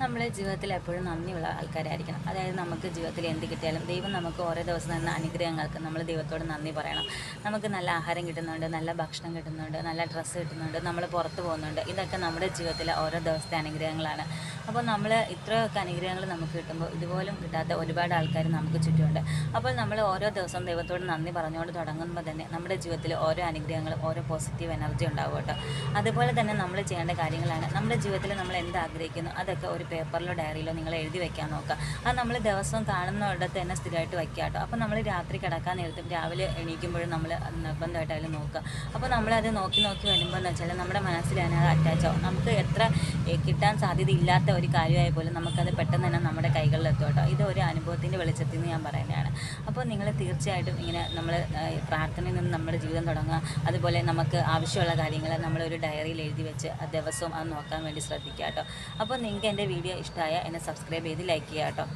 നമ്മൾ ജീവിതത്തിൽ എപ്പോഴും നന്ദിയുള്ള ആൾക്കാരായിരിക്കണം. അതായത് നമുക്ക് ജീവിതത്തിൽ എന്ത് കിട്ടിയാലും ദൈവം നമുക്ക് ഓരോ ദിവസം തന്ന അനുഗ്രഹങ്ങൾക്ക് നമ്മൾ ദൈവത്തോട് നന്ദി പറയണം. നമുക്ക് നല്ല ആഹാരം കിട്ടുന്നുണ്ട് നല്ല ഭക്ഷണം കിട്ടുന്നുണ്ട് നല്ല ഡ്രസ്സ് കിട്ടുന്നുണ്ട് നമ്മൾ പുറത്ത് പോകുന്നുണ്ട്. ഇതൊക്കെ നമ്മുടെ ജീവിതത്തിലെ ഓരോ ദിവസത്തെ അനുഗ്രഹങ്ങളാണ്. അപ്പോൾ നമ്മൾ ഇത്രയൊക്കെ അനുഗ്രഹങ്ങൾ നമുക്ക് കിട്ടുമ്പോൾ ഇതുപോലും കിട്ടാത്ത ഒരുപാട് ആൾക്കാർ നമുക്ക് ചുറ്റുമുണ്ട്. അപ്പോൾ നമ്മൾ ഓരോ ദിവസവും ദൈവത്തോട് നന്ദി പറഞ്ഞുകൊണ്ട് തുടങ്ങുമ്പോൾ തന്നെ നമ്മുടെ ജീവിതത്തിൽ ഓരോ അനുഗ്രഹങ്ങളും ഓരോ പോസിറ്റീവ് എനർജി ഉണ്ടാവും കേട്ടോ. അതുപോലെ തന്നെ നമ്മൾ ചെയ്യേണ്ട കാര്യങ്ങളാണ്. നമ്മുടെ ജീവിതത്തിൽ നമ്മൾ എന്ത് ആഗ്രഹിക്കുന്നു അതൊക്കെ ഒരു പേപ്പറിലോ ഡയറിയിലോ നിങ്ങൾ എഴുതി വെക്കാൻ നോക്കുക. അത് നമ്മൾ ദിവസവും കാണുന്നിടത്ത് തന്നെ സ്ഥിരമായിട്ട് വയ്ക്കുക കേട്ടോ. അപ്പോൾ നമ്മൾ രാത്രി കിടക്കാൻ നേരത്തും രാവിലെ എണീക്കുമ്പോഴും നമ്മൾ നിർബന്ധമായിട്ടായാലും നോക്കുക. അപ്പോൾ നമ്മളത് നോക്കി നോക്കി വരുമ്പോൾ എന്ന് വെച്ചാൽ നമ്മുടെ മനസ്സിലാണ് അത് അറ്റാച്ച് ആവും. നമുക്ക് എത്ര കിട്ടാൻ സാധ്യതയില്ലാത്ത ഒരു കാര്യമായ പോലും നമുക്കത് പെട്ടെന്ന് തന്നെ നമ്മുടെ കൈകളിലെത്തും കേട്ടോ. ഇത് ഒരു അനുഭവത്തിന്റെ വെളിച്ചത്തിൽ നിന്ന് ഞാൻ പറയുന്നതാണ്. അപ്പോൾ നിങ്ങൾ തീർച്ചയായിട്ടും ഇങ്ങനെ നമ്മൾ പ്രാർത്ഥനയിൽ നിന്ന് നമ്മുടെ ജീവിതം തുടങ്ങുക. അതുപോലെ നമുക്ക് ആവശ്യമുള്ള കാര്യങ്ങൾ നമ്മളൊരു ഡയറിയിൽ എഴുതി വെച്ച് ദിവസവും അത് നോക്കാൻ വേണ്ടി ശ്രദ്ധിക്കുക കേട്ടോ. അപ്പോൾ നിങ്ങൾക്ക് എന്റെ വീഡിയോ ഇഷ്ടമായ എന്നെ സബ്സ്ക്രൈബ് ചെയ്ത് ലൈക്ക് ചെയ്യുക കേട്ടോ.